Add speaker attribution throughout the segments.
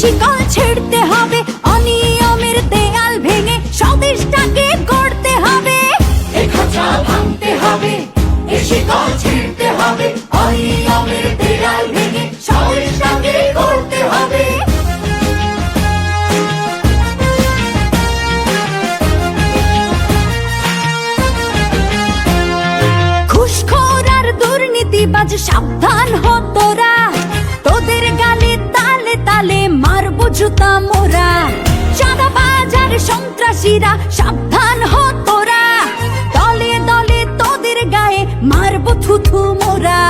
Speaker 1: শিকল ছিঁড়তে হবে অনিয়মের দেয়াল ভেঙে স্বদেশটাকে গড়তে হবে।
Speaker 2: এ খাঁচা ভাঙতে হবে এ শিকল ছিঁড়তে হবে অনিয়মের দেয়াল ভেঙে স্বদেশটাকে করতে হবে।
Speaker 1: ঘুষখোর আর দুর্নীতিবাজ সাবধান হ তোরা তোদের গালে তালে মারবো জুতা মোরা। চাঁদাবাজ আর সন্ত্রাসীরা, সাবধান হ তোরা। দলে দলে তোদের গায়ে মারবো থুথু মোরা।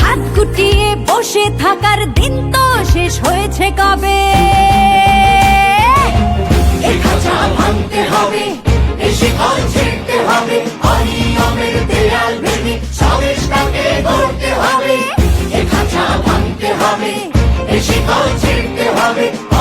Speaker 1: হাত গুটিয়ে বসে থাকার দিন তো শেষ হয়েছে কবে?
Speaker 2: ভাঙতে হবে ছিঁড়তে হবে হবে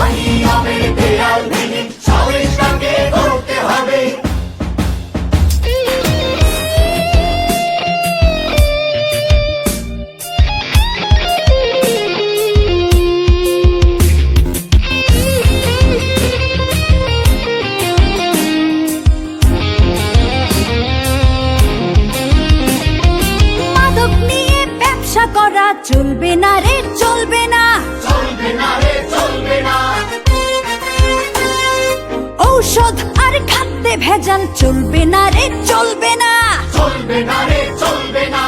Speaker 1: ভেজাল চলবে না রে চলবে না।
Speaker 2: চলবে না রে চলবে না।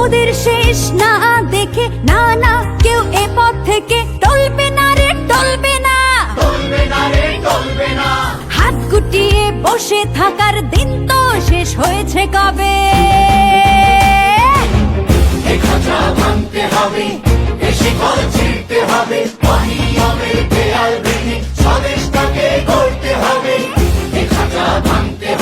Speaker 1: ওদের শেষ না দেখে না না কেউ এ পথ থেকে টলবে না রে টলবে না।
Speaker 2: চলবে না রে চলবে না।
Speaker 1: হাত গুটিয়ে বসে থাকার দিন তো শেষ হয়েছে কবে?
Speaker 2: এ খাঁচা ভাঙতে হবে।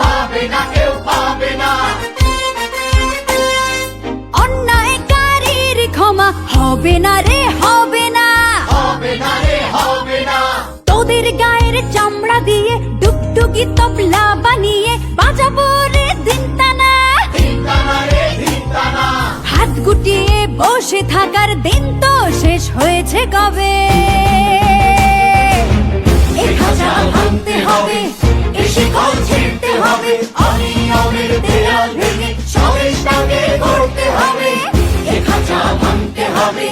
Speaker 1: পাবে না কেউ পাবে না। অন্যায়কারীর ক্ষমা হবে না রে হবে না।
Speaker 2: হবে না রে হবে না।
Speaker 1: তোদের গায়ের চামড়া দিয়ে ডুগডুগি তবলা বানিয়ে বাজাবো রে দিনতানা
Speaker 2: চিন্তানা রে চিন্তানা
Speaker 1: হাত গুটিয়ে বসে থাকার দিন তো শেষ হয়েছে কবে?
Speaker 2: খাঁচা ভাঙতে হবে এ শিকল ছিঁড়তে হবে অনিয়মের দেয়াল ভেঙে সবের সঙ্গে করতে হবে। এ খাঁচা ভাঙতে হবে